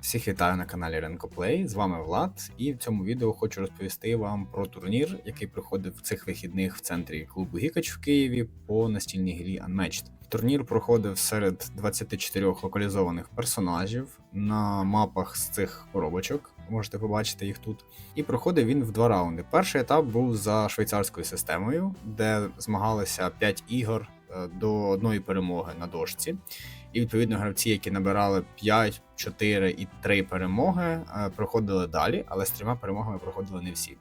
Всіх вітаю на каналі Ренкоплей. З вами Влад, і в цьому відео хочу розповісти вам про турнір, який проходив цих вихідних в центрі клубу Гікач в Києві по настільній грі Unmatched. Турнір проходив серед 24 локалізованих персонажів на мапах з цих коробочок. Можете побачити їх тут. І проходив він в два раунди. Перший етап був за швейцарською системою, де змагалися 5 ігор е, до одної перемоги на дошці. І відповідно гравці, які набирали 5, 4 і 3 перемоги, е, проходили далі, але з трьома перемогами проходили не всі.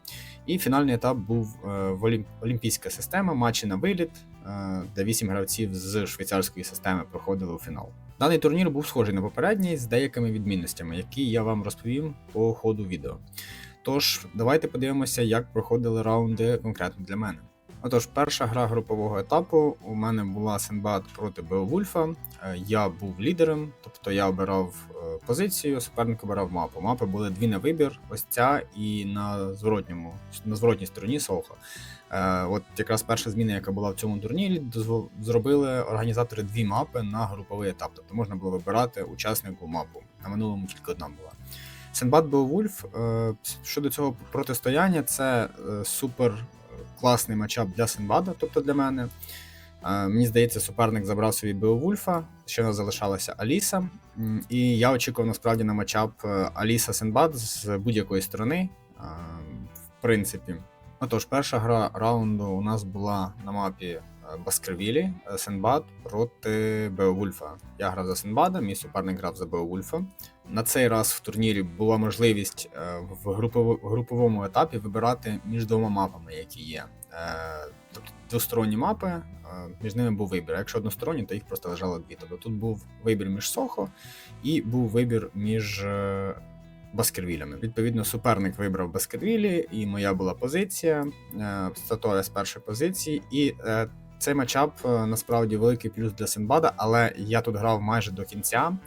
І фінальний етап був е, в Олімп- олімпійська система, матчі на виліт, е, де 8 гравців з швейцарської системи проходили у фінал. Даний турнір був схожий на попередній з деякими відмінностями, які я вам розповім по ходу відео. Тож, давайте подивимося, як проходили раунди конкретно для мене. Отож, перша гра групового етапу у мене була Сенбад проти Беовульфа. Е, Я був лідером, тобто я обирав е, позицію, суперник обирав мапу. Мапи були дві на вибір: ось ця і на зворотньому, на зворотній стороні Сохо. Е, От якраз перша зміна, яка була в цьому турнірі, зробили організатори дві мапи на груповий етап. Тобто можна було вибирати учаснику мапу. На минулому тільки одна була. Сенбад Беовульф щодо цього протистояння, це супер класний матчап для Сенбада, тобто для мене. Мені здається, суперник забрав собі Беовульфа, ще не залишалася Аліса. І я очікував насправді на матчап е, Аліса Сенбад з будь-якої сторони. В принципі. Отож, перша гра раунду у нас була на мапі Баскервілі е, Сенбад проти Беовульфа. Я грав за Сенбада, мій суперник грав за Беовульфа. На цей раз в турнірі була можливість е, в груповому етапі вибирати між двома мапами, які є. Е, Тобто двосторонні мапи, між ними був вибір. Якщо односторонні, то їх просто лежало дві. Тобто тут був вибір між Сохо і був вибір між Баскервілями. Відповідно, суперник вибрав Баскервілі, і моя була позиція. е, з першої позиції. І цей матчап е, насправді великий плюс для Сенбада, але я тут грав майже до кінця.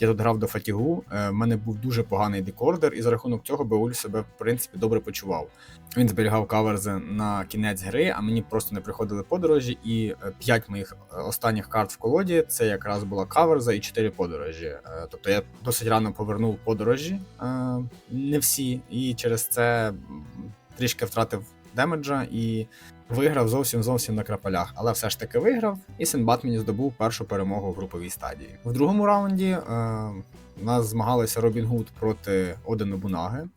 Я тут грав до фатігу. е, В мене був дуже поганий декордер, і за рахунок цього Беуль себе в принципі добре почував. Він зберігав каверзи на кінець гри, а мені просто не приходили подорожі. І 5 моїх е, останніх карт в колоді це якраз була каверза і 4 подорожі. Е, Тобто я досить рано повернув подорожі, е, не всі, і через це трішки втратив демеджа і виграв зовсім зовсім на крапалях, але все ж таки виграв, і Сенбат мені здобув першу перемогу в груповій стадії. В другому раунді е, нас змагалися Робін Гуд проти Одену Бунаги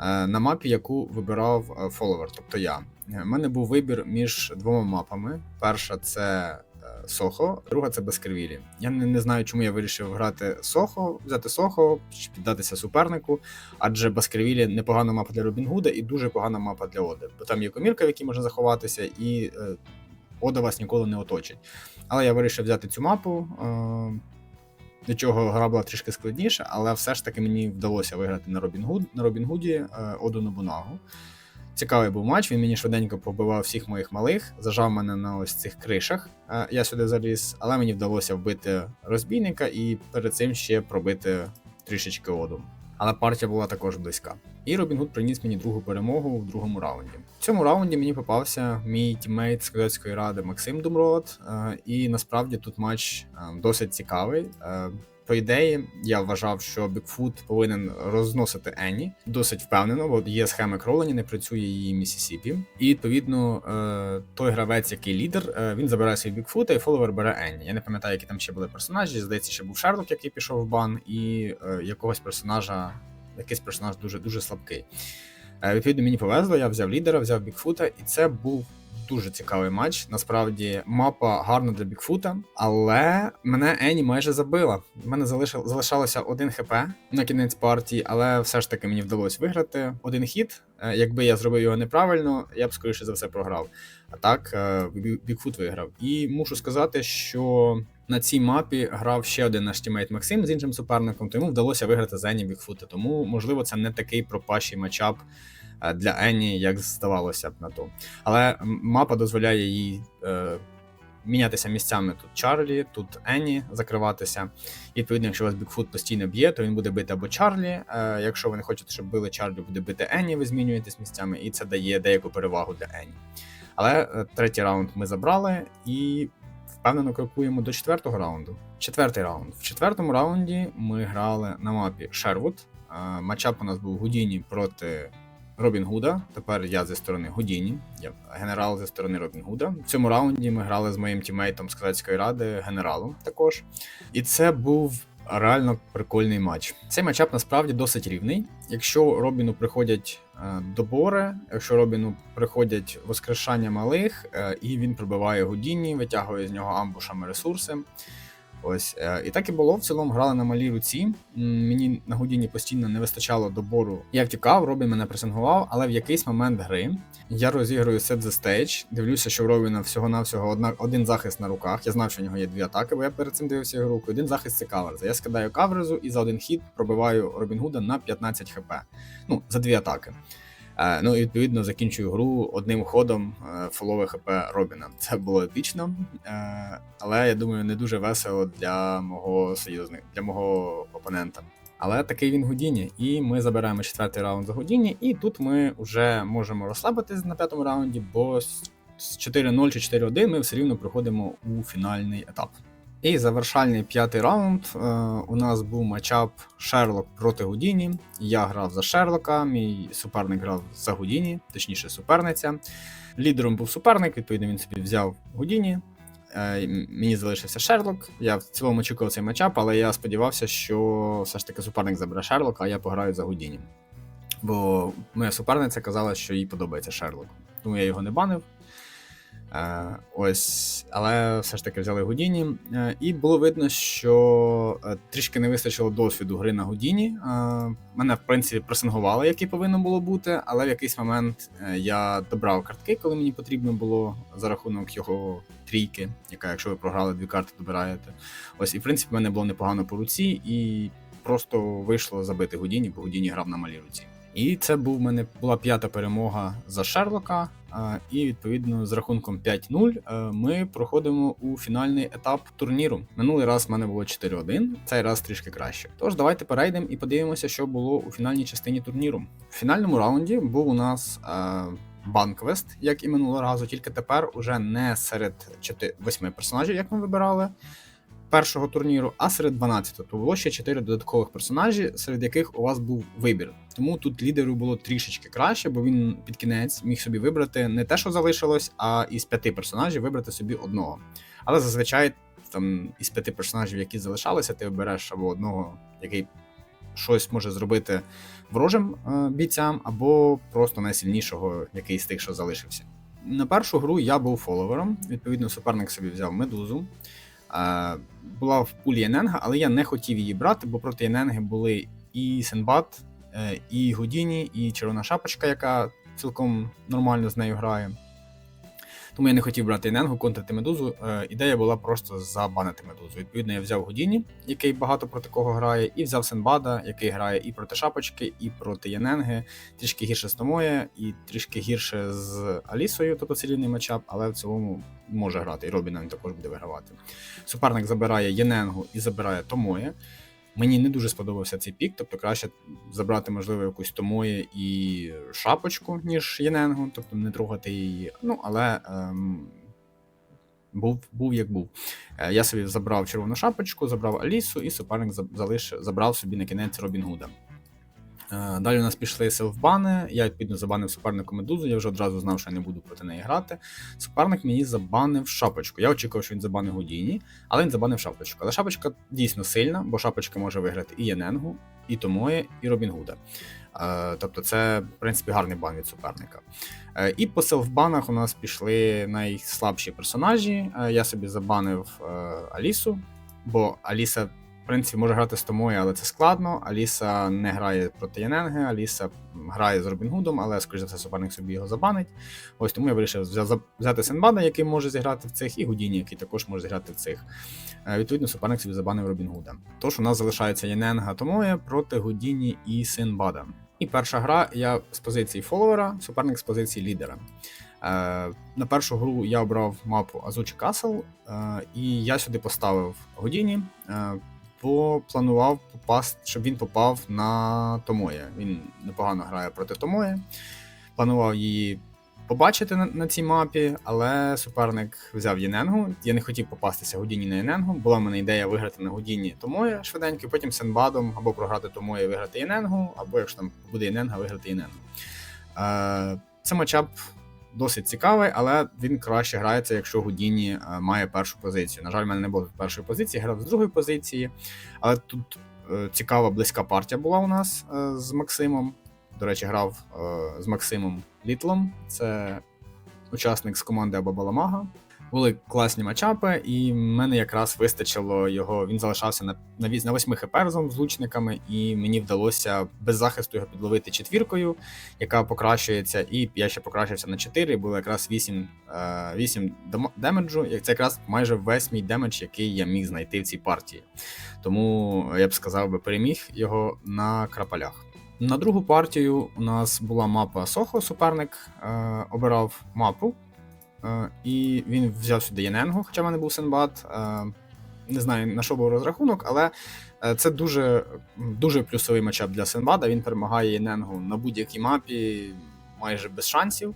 е, на мапі, яку вибирав е, фоловер, тобто я. У мене був вибір між двома мапами. Перша це Сохо, друга це Баскервілі. Я не, не знаю, чому я вирішив грати Сохо, взяти Сохо, піддатися супернику, адже Баскервілі непогана мапа для Робінгуда і дуже погана мапа для Оди. Бо там є комірка, в якій можна заховатися, і е, Ода вас ніколи не оточить. Але я вирішив взяти цю мапу. Е, до чого гра була трішки складніша, але все ж таки мені вдалося виграти на Робінгуд, на Робінгуді е, Оду Нобунагу. Цікавий був матч, він мені швиденько побивав всіх моїх малих, зажав мене на ось цих кришах. Е, Я сюди заліз, але мені вдалося вбити розбійника і перед цим ще пробити трішечки оду. Але партія була також близька. І Робін Гуд приніс мені другу перемогу в другому раунді. В цьому раунді мені попався мій тіммейт з кадетської ради Максим Думрот. е, І насправді тут матч е, досить цікавий. По ідеї, я вважав, що Бікфут повинен розносити Енні досить впевнено, бо є схеми кролені, не працює її Місісіпі. І відповідно, е, той гравець, який лідер, е, він забирає свій Бікфута і фоловер бере Енні. Я не пам'ятаю, які там ще були персонажі. Здається, ще був Шерлок, який пішов в бан, і е, якогось персонажа, якийсь персонаж дуже дуже слабкий. Відповідно, мені повезло, я взяв лідера, взяв Бікфута, і це був дуже цікавий матч. Насправді, мапа гарна для Бікфута, але мене Ені майже забила. У мене залишалося один хп на кінець партії, але все ж таки мені вдалося виграти один хід. Е, Якби я зробив його неправильно, я б скоріше за все програв. А так, е, Бікфут виграв. І мушу сказати, що. На цій мапі грав ще один наш тімейт Максим з іншим суперником, тому вдалося виграти за Ені Бікфута. Тому, можливо, це не такий пропащий матчап для Ені, як здавалося б на то. Але мапа дозволяє їй е, мінятися місцями тут Чарлі, тут Енні закриватися. І відповідно, якщо вас Бікфут постійно б'є, то він буде бити або Чарлі. Е, якщо ви не хочете, щоб били Чарлі, буде бити Енні, ви змінюєтесь місцями, і це дає деяку перевагу для Енні. Але е, третій раунд ми забрали і впевнено крокуємо до четвертого раунду. Четвертий раунд. В четвертому раунді ми грали на мапі Шервуд. Е, Матчап у нас був Гудіні проти Робін Гуда. Тепер я зі сторони Гудіні, я генерал зі сторони Робін Гуда. В цьому раунді ми грали з моїм тімейтом з Козацької ради, генералом також. І це був реально прикольний матч. Цей матчап насправді досить рівний. Якщо Робіну приходять е, добори, якщо Робіну приходять воскрешання малих, е, і він прибиває Гудіні, витягує з нього амбушами ресурси. Ось е, і так і було. В цілому грали на малій руці. Мені на Гудіні постійно не вистачало добору. Я втікав, Робін мене пресингував, але в якийсь момент гри я розіграю set the stage, дивлюся, що в Робіна всього-навсього одна, один захист на руках. Я знав, що в нього є дві атаки, бо я перед цим дивився його руку. Один захист це каверза. Я скидаю каверзу і за один хід пробиваю Робін Гуда на 15 хп. Ну, за дві атаки. Е, ну і відповідно закінчую гру одним ходом е, фолове ХП Робіна. Це було епічно, е, але я думаю, не дуже весело для мого союзника, для мого опонента. Але такий він Гудіні, і ми забираємо четвертий раунд за Гудіні, і тут ми вже можемо розслабитись на п'ятому раунді, бо з з 4-0 чи 4-1 ми все рівно проходимо у фінальний етап. І завершальний п'ятий раунд. Е, у нас був матчап Шерлок проти Гудіні. Я грав за Шерлока, мій суперник грав за Гудіні, точніше, суперниця. Лідером був суперник, відповідно, він собі взяв Гудіні. Е, Мені залишився Шерлок. Я в цілому очікував цей матчап, але я сподівався, що все ж таки суперник забере Шерлока, а я пограю за Гудіні. Бо моя суперниця казала, що їй подобається Шерлок. Тому я його не банив. Е, ось, але все ж таки взяли Гудіні. Е, і було видно, що е, трішки не вистачило досвіду гри на Гудіні. Мене, в принципі, пресингували, як і повинно було бути, але в якийсь момент я добрав картки, коли мені потрібно було за рахунок його трійки, яка, якщо ви програли дві карти, добираєте. Ось, і в принципі, в мене було непогано по руці, і просто вийшло забити Гудіні, бо Гудіні грав на малій руці. І це був мене була п'ята перемога за Шерлока. І відповідно з рахунком 5-0 е, ми проходимо у фінальний етап турніру. Минулий раз в мене було 4-1, цей раз трішки краще. Тож давайте перейдемо і подивимося, що було у фінальній частині турніру. В фінальному раунді був у нас. е, Банквест, як і минулого разу, тільки тепер уже не серед 8 персонажів, як ми вибирали першого турніру, а серед 12. Тобто було ще 4 додаткових персонажі, серед яких у вас був вибір. Тому тут лідеру було трішечки краще, бо він під кінець міг собі вибрати не те, що залишилось, а із п'яти персонажів вибрати собі одного. Але зазвичай там із п'яти персонажів, які залишалися, ти обереш або одного, який щось може зробити ворожим е, бійцям, або просто найсильнішого, який з тих, що залишився. На першу гру я був фоловером. Відповідно, суперник собі взяв медузу. Е, була в пулі Єненга, але я не хотів її брати, бо проти Єненги були і Сенбат, е, і Гудіні, і Червона Шапочка, яка цілком нормально з нею грає. Тому я не хотів брати Єненгу, контрити медузу. Е, Ідея була просто забанити медузу. Відповідно, я взяв Гудіні, який багато проти кого грає, і взяв Сенбада, який грає і проти Шапочки, і проти Єненги. Трішки гірше з Томоє, і трішки гірше з Алісою, тобто це рівний матчап, але в цілому може грати. І Робіна він також буде вигравати. Суперник забирає Єненгу і забирає Томоє. Мені не дуже сподобався цей пік, тобто краще забрати, можливо, якусь Томоє і шапочку, ніж Єненгу, тобто не трогати її. Ну, але ем, був, був як був. Е, я собі забрав червону шапочку, забрав Алісу, і суперник залиш, забрав собі на кінець Робін Гуда. Е, Далі у нас пішли селфбани. Я відповідно забанив супернику медузу. Я вже одразу знав, що я не буду проти неї грати. Суперник мені забанив шапочку. Я очікував, що він забанив Гудіні, але він забанив шапочку. Але шапочка дійсно сильна, бо шапочка може виграти і Єненгу, і Томоє, і Робін Гуда. Е, Тобто, це, в принципі, гарний бан від суперника. Е, І по селфбанах у нас пішли найслабші персонажі. Я собі забанив Алісу, бо Аліса в принципі, може грати з Томою, але це складно. Аліса не грає проти Яненги, Аліса грає з Робін Гудом, але, скоріш за все, суперник собі його забанить. Ось тому я вирішив взя- взяти Сенбада, який може зіграти в цих, і Гудіні, який також може зіграти в цих. Е, Відповідно, суперник собі забанив Робін Гуда. Тож у нас залишається Яненга Томоя проти Гудіні і Сенбада. І перша гра я з позиції фоловера, суперник з позиції лідера. Е, на першу гру я обрав мапу Азучі Касл, е, і я сюди поставив Годіні, бо планував попасти, щоб він попав на Томоє. Він непогано грає проти Томоє. Планував її побачити на, на цій мапі, але суперник взяв Єненгу. Я не хотів попастися Гудіні на Єненгу. Була в мене ідея виграти на Гудіні Томоя швиденько, потім Сенбадом або програти Томоя виграти Єненгу, або якщо там буде Єненга, виграти Єненгу. Е, це матчап досить цікавий, але він краще грається, якщо Гудіні е, має першу позицію. На жаль, в мене не було першої позиції, грав з другої позиції. Але тут е, цікава близька партія була у нас е, з Максимом. До речі, грав з Максимом Літлом. Це учасник з команди Абабаламага. Були класні матчапи, і в мене якраз вистачило його. Він залишався на на, на 8 хп разом з лучниками, і мені вдалося без захисту його підловити четвіркою, яка покращується, і я ще покращився на 4, було якраз 8, е, 8 демеджу. Це якраз майже весь мій демедж, який я міг знайти в цій партії. Тому я б сказав би, переміг його на крапалях. На другу партію у нас була мапа Сохо, суперник е, обирав мапу. Е, і він взяв сюди Єненгу, хоча в мене був Сенбад. Е, не знаю на що був розрахунок, але е, це дуже, дуже плюсовий матчап для Сенбада. Він перемагає Єненгу на будь-якій мапі майже без шансів,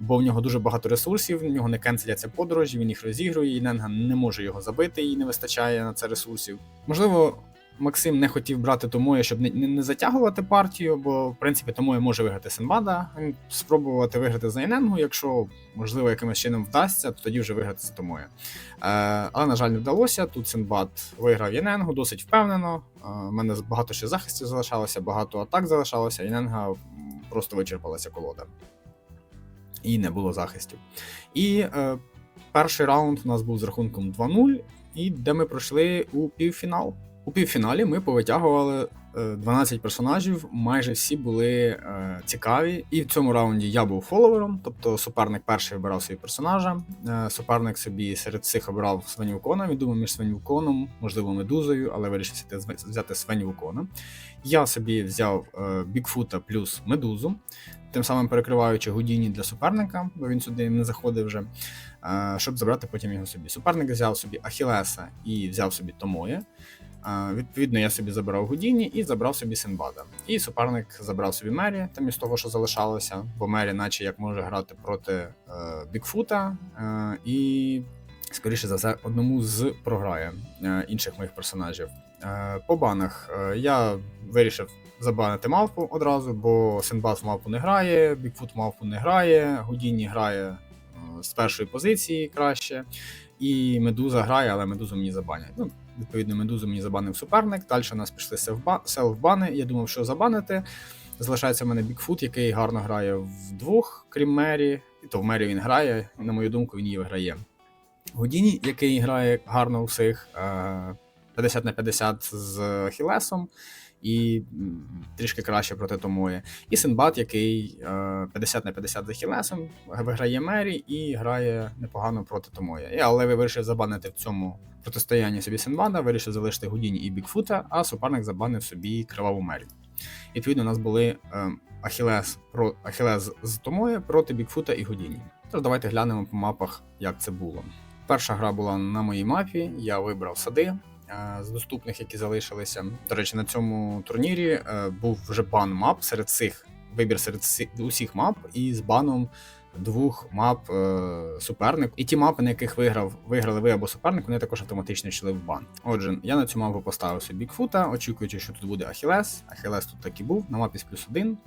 бо в нього дуже багато ресурсів, в нього не кенселяться подорожі, він їх розігрує. Єненга не може його забити, їй не вистачає на це ресурсів. Можливо. Максим не хотів брати Томоя, щоб не, не, затягувати партію, бо в принципі Томоя може виграти Сенбада. Спробувати виграти за Єненгу, якщо можливо якимось чином вдасться, то тоді вже виграти за Томоя. Е, але, на жаль, не вдалося. Тут Сенбад виграв Єненгу досить впевнено. Е, У мене багато ще захистів залишалося, багато атак залишалося. Єненга просто вичерпалася колода. І не було захистів. І е, перший раунд у нас був з рахунком 2-0, і де ми пройшли у півфінал. У півфіналі ми повитягували е, 12 персонажів, майже всі були е, цікаві. І в цьому раунді я був фоловером, тобто суперник перший обирав свої персонажа. Е, Суперник собі серед всіх обирав Свенівкона. Він думав між Свенівконом, можливо, медузою, але вирішив взяти Свенівкона. Я собі взяв е, Бікфута плюс медузу, тим самим перекриваючи Гудіні для суперника, бо він сюди не заходив вже, е, щоб забрати потім його собі. Суперник взяв собі Ахілеса і взяв собі Томоя. Відповідно, я собі забрав Гудіні і забрав собі Синбада. І суперник забрав собі Мері, там із того, що залишалося, бо Мері, наче як може грати проти е, Бікфута, е, і, скоріше за все, одному з програє е, інших моїх персонажів. Е, по банах е, я вирішив забанити мавпу одразу, бо Синбад в мавпу не грає, Бікфут в мавпу не грає, Гудіні грає е, з першої позиції краще. І медуза грає, але медузу мені забанять. Ну, відповідно, медузу мені забанив суперник. Далі у нас пішли селфба- селфбани. Я думав, що забанити. Залишається в мене Бікфут, який гарно грає вдвох, крім Мері. І то в Мері він грає, на мою думку, він її виграє. Годіні, який грає гарно у всіх, е, 50 на 50 з Хілесом, і трішки краще проти Томої. І Синбад, який е, 50 на 50 за Хілесом, виграє Мері і грає непогано проти Томої. Але вирішив забанити в цьому протистоянні собі Синбада, вирішив залишити Гудіні і Бікфута, а суперник забанив собі криваву Мері. Відповідно, у нас були е, Ахілес, Ахілес з Томої проти Бікфута і Гудіні. Тож давайте глянемо по мапах, як це було. Перша гра була на моїй мапі, я вибрав сади е, з доступних, які залишилися. До речі, на цьому турнірі е, був вже бан мап серед цих, вибір серед усіх мап і з баном двох мап е, суперник. І ті мапи, на яких виграв, виграли ви або суперник, вони також автоматично йшли в бан. Отже, я на цю мапу поставив собі Бікфута, очікуючи, що тут буде Ахілес. Ахілес тут так і був, на мапі з плюс один.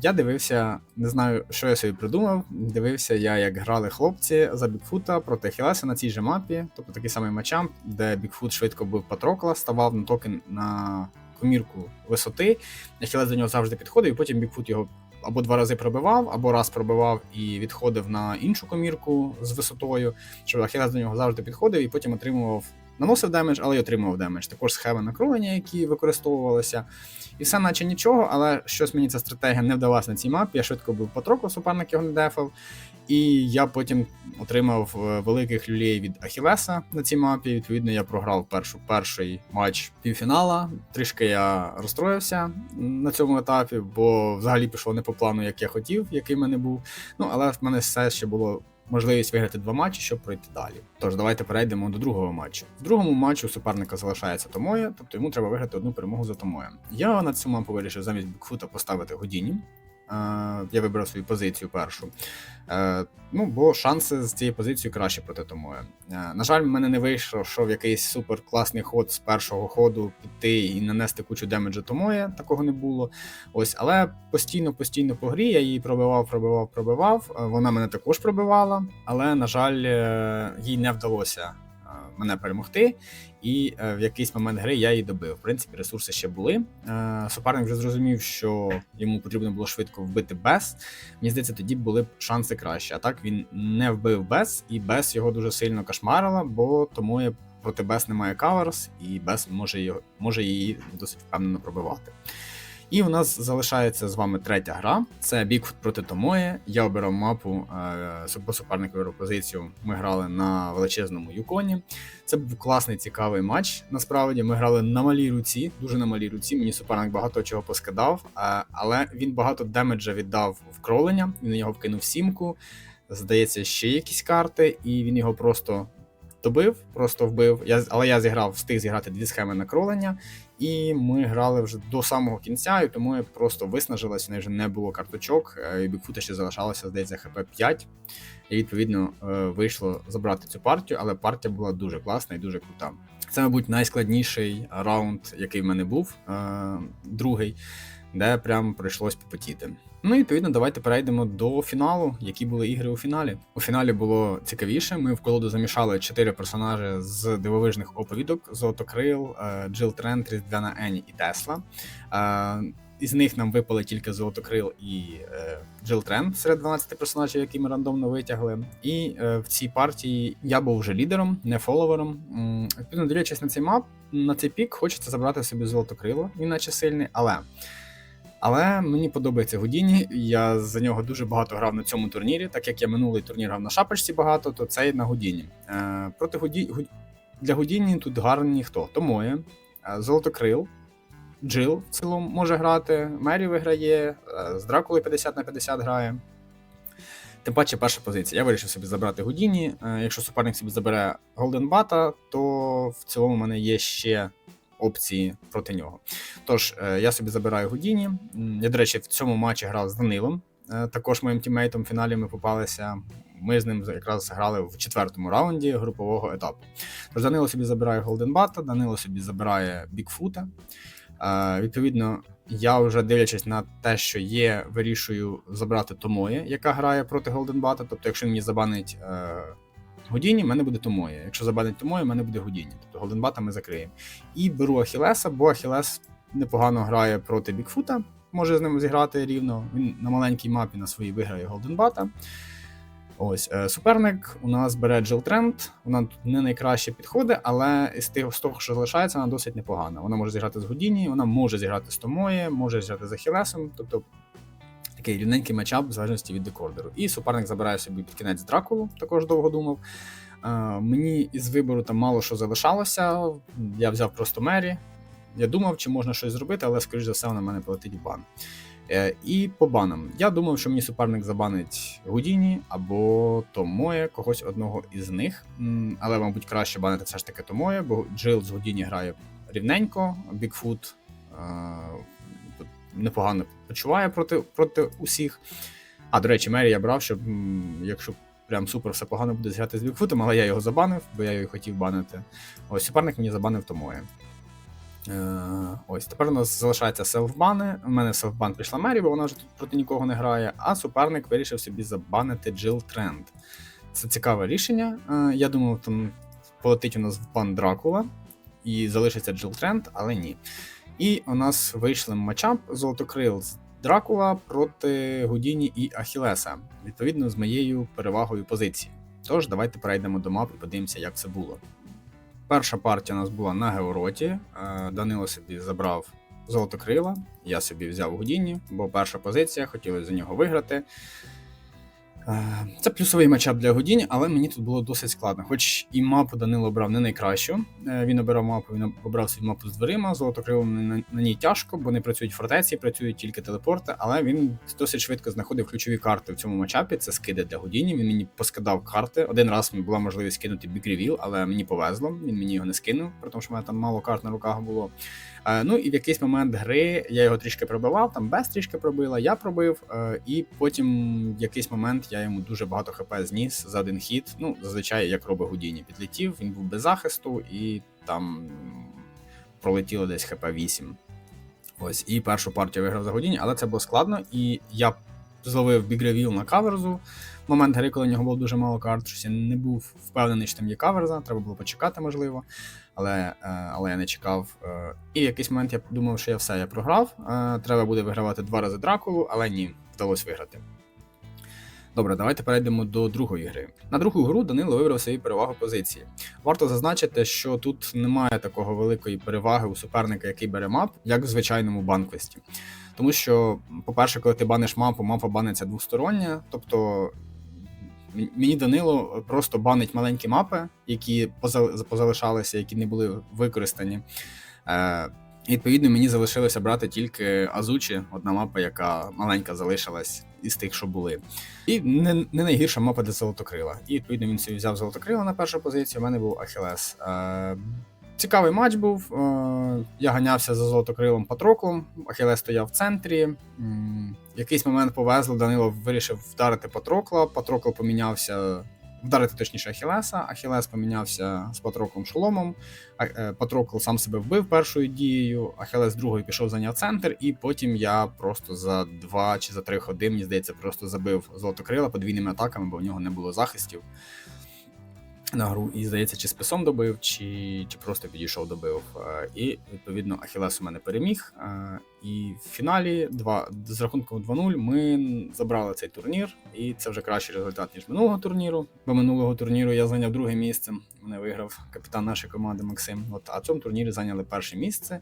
Я дивився, не знаю, що я собі придумав. Дивився я, як грали хлопці за Бікфута проти Ахілеса на цій же мапі, тобто такий самий матчамп, де Бікфут швидко бив Патрокла, ставав на токен на комірку висоти. Ахілес до нього завжди підходив, і потім Бікфут його або два рази пробивав, або раз пробивав і відходив на іншу комірку з висотою, щоб Ахілес до нього завжди підходив і потім отримував. Наносив демедж, але й отримував демедж. Також схеми накрулення, які використовувалися. І все наче нічого, але щось мені ця стратегія не вдалася на цій мапі. Я швидко був потроку, суперник його не дефав. І я потім отримав е, великих люлей від Ахілеса на цій мапі. Відповідно, я програв першу, перший матч півфінала. Трішки я розстроївся на цьому етапі, бо взагалі пішло не по плану, як я хотів, який мене був. Ну, але в мене все ще було можливість виграти два матчі, щоб пройти далі. Тож давайте перейдемо до другого матчу. В другому матчі у суперника залишається Томоя, тобто йому треба виграти одну перемогу за Томоя. Я на цю мапу вирішив замість Бікфута поставити Годіні. Я вибрав свою позицію першу. Е, ну, бо шанси з цією позицією краще проти Томоя. Е, на жаль, в мене не вийшло, що в якийсь супер класний ход з першого ходу піти і нанести кучу демеджа Томоя, такого не було. Ось, але постійно, постійно по грі я її пробивав, пробивав, пробивав. Е, Вона мене також пробивала, але, на жаль, е, їй не вдалося е, мене перемогти. І е, в якийсь момент гри я її добив. В принципі, ресурси ще були. Е, суперник вже зрозумів, що йому потрібно було швидко вбити Бес. Мені здається, тоді були б шанси краще. А так він не вбив Бес, і Бес його дуже сильно кошмарила, бо тому є проти Бес немає каверс, і Бес може, його, може її досить впевнено пробивати. І у нас залишається з вами третя гра. Це Бігфут проти Томої. Я обирав мапу, е, по супернику вибрав позицію. Ми грали на величезному Юконі. Це був класний цікавий матч. Насправді ми грали на малій руці, дуже на малій руці. Мені суперник багато чого поскидав, е, але він багато демеджа віддав в кролення. Він на нього вкинув сімку. Здається, ще якісь карти, і він його просто добив, просто вбив. Я, але я зіграв, встиг зіграти дві схеми на кролення, і ми грали вже до самого кінця, і тому я просто виснажилась, в неї вже не було карточок. е, І Бікфута ще залишалося, здається, хп 5. І відповідно е, вийшло забрати цю партію, але партія була дуже класна і дуже крута. Це, мабуть, найскладніший раунд, який в мене був, е, другий, де прям прийшлось попотіти. Ну і відповідно, давайте перейдемо до фіналу, які були ігри у фіналі. У фіналі було цікавіше. Ми в колоду замішали чотири персонажі з дивовижних оповідок: Золотокрил, е, Джил Трент, Різдвяна Ені і Тесла. Е, Із них нам випали тільки Золотокрил і е, Джил Трент серед 12 персонажів, які ми рандомно витягли. І в цій партії я був вже лідером, не фоловером. Відповідно, дивлячись на цей мап, на цей пік, хочеться забрати собі золотокрило, він наче сильний, але. Але мені подобається Гудіні. Я за нього дуже багато грав на цьому турнірі. Так як я минулий турнір грав на шапочці багато, то цей на Гудіні. Е, проти Гуді... Для Гудіні тут гарний хто? Томоє, е, Золотокрил, Джил в цілому може грати, Мері виграє, е, з Дракулою 50 на 50 грає. Тим паче перша позиція. Я вирішив собі забрати Гудіні. Якщо суперник собі забере Голден Бата, то в цілому в мене є ще опції проти нього. Тож, е, я собі забираю Гудіні. Я, до речі, в цьому матчі грав з Данилом. Е, Також моїм тіммейтом в фіналі ми попалися. Ми з ним якраз грали в четвертому раунді групового етапу. Тож Данило собі забирає Голден Бата, Данило собі забирає Бікфута. Е, Відповідно, я вже дивлячись на те, що є, вирішую забрати Томоє, яка грає проти Голден Бата. Тобто, якщо мені забанить Гудіні, в мене буде Томоє. Якщо забанить Томоє, в мене буде Гудіні. Тобто Голден Бата ми закриємо. І беру Ахілеса, бо Ахілес непогано грає проти Бікфута, може з ним зіграти рівно. Він на маленькій мапі на своїй виграє Голден Бата. Ось е, суперник у нас бере Джил Трент. Вона тут не найкраще підходить, але з тих з того, що залишається, вона досить непогана. Вона може зіграти з Гудіні, вона може зіграти з Томоє, може зіграти з Ахілесом. Тобто такий рівненький матчап в залежності від декордеру. І суперник забирає собі під кінець Дракулу, також довго думав. Мені із вибору там мало що залишалося. Я взяв просто Мері. Я думав, чи можна щось зробити, але, скоріш за все, вона мене полетить бан. Е, і по банам. Я думав, що мені суперник забанить Гудіні або Томоє, когось одного із них. Але, мабуть, краще банити все ж таки Томоє, бо Джил з Гудіні грає рівненько, Бікфут е, непогано почуває проти, проти усіх. А, до речі, Мері я брав, щоб якщо прям супер все погано буде зіграти з Бікфутом, але я його забанив, бо я його хотів банити. Ось суперник мені забанив Томоє. Е, ось тепер у нас залишається селфбани. У мене селфбан прийшла Мері, бо вона вже тут проти нікого не грає. А суперник вирішив собі забанити Джил Тренд. Це цікаве рішення. Е, я думав, там полетить у нас в бан Дракула і залишиться Джил Тренд, але ні. І у нас вийшли матчап Золотокрил з Дракула проти Гудіні і Ахілеса, відповідно з моєю перевагою позиції. Тож, давайте перейдемо до мап і подивимося, як це було. Перша партія у нас була на Геороті. Е, Данило собі забрав Золотокрила, я собі взяв Гудіні, бо перша позиція, хотілося за нього виграти. Е, Це плюсовий матчап для Годінь, але мені тут було досить складно. Хоч і мапу Данило обрав не найкращу. Е, Він обирав мапу, він обрав свою мапу з дверима. Золотокрилом на, на ній тяжко, бо не працюють фортеці, працюють тільки телепорти. Але він досить швидко знаходив ключові карти в цьому матчапі. Це скиди для Годіні. Він мені поскидав карти. Один раз мені була можливість кинути Big Reveal, але мені повезло. Він мені його не скинув, при тому, що в мене там мало карт на руках було. Е, Ну і в якийсь момент гри я його трішки пробивав, там без трішки пробила, я пробив, е, і потім в якийсь момент я йому дуже багато хп зніс за один хід. Ну, зазвичай, як робить Гудіні, підлетів, він був без захисту, і там пролетіло десь хп 8. Ось, і першу партію виграв за Гудіні, але це було складно, і я зловив бігревіл на каверзу. Момент гри, коли у нього було дуже мало карт, щось я не був впевнений, що там є каверза, треба було почекати, можливо. Але, е, але я не чекав. Е, І в якийсь момент я подумав, що я все я програв. Е, Треба буде вигравати два рази Дракулу, але ні, вдалося виграти. Добре, давайте перейдемо до другої гри. На другу гру Данило вибрав свої переваги позиції. Варто зазначити, що тут немає такого великої переваги у суперника, який бере мап, як в звичайному банквесті. Тому що, по-перше, коли ти баниш мапу, мапа баниться двостороння, тобто. Мені Данило просто банить маленькі мапи, які поза- позалишалися, які не були використані. Е, відповідно, мені залишилося брати тільки Азучі, одна мапа, яка маленька залишилась із тих, що були. І не, не найгірша мапа для золотокрила. І відповідно він собі взяв золотокрила на першу позицію. У мене був Ахілес. Е, цікавий матч був. Е, я ганявся за золотокрилом Патроклом. Ахілес стояв в центрі. В якийсь момент повезло, Данило вирішив вдарити Патрокла. Патрокл помінявся. Вдарити точніше Ахілеса. Ахілес помінявся з Патроклом шоломом. Е, Патрокл сам себе вбив першою дією, Ахілес другою пішов зайняв центр, і потім я просто за два чи за три ходи, мені здається, просто забив золотокрила подвійними атаками, бо в нього не було захистів на гру. І здається, чи списом добив, чи, чи просто підійшов, добив. Е, І відповідно Ахілес у мене переміг. Е, І в фіналі 2, з рахунком 2-0 ми забрали цей турнір, і це вже кращий результат, ніж минулого турніру. Бо минулого турніру я зайняв друге місце. Мене виграв капітан нашої команди Максим. От, а в цьому турнірі зайняли перше місце.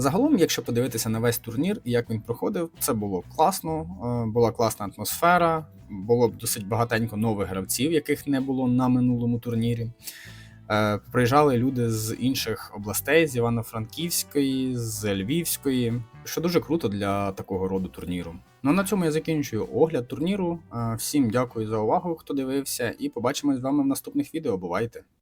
Загалом, якщо подивитися на весь турнір і як він проходив, це було класно, е, була класна атмосфера, було досить багатенько нових гравців, яких не було на минулому турнірі. Е, Приїжджали люди з інших областей, з Івано-Франківської, з Львівської, що дуже круто для такого роду турніру. Ну а на цьому я закінчую огляд турніру. Е, Всім дякую за увагу, хто дивився, і побачимось з вами в наступних відео. Бувайте!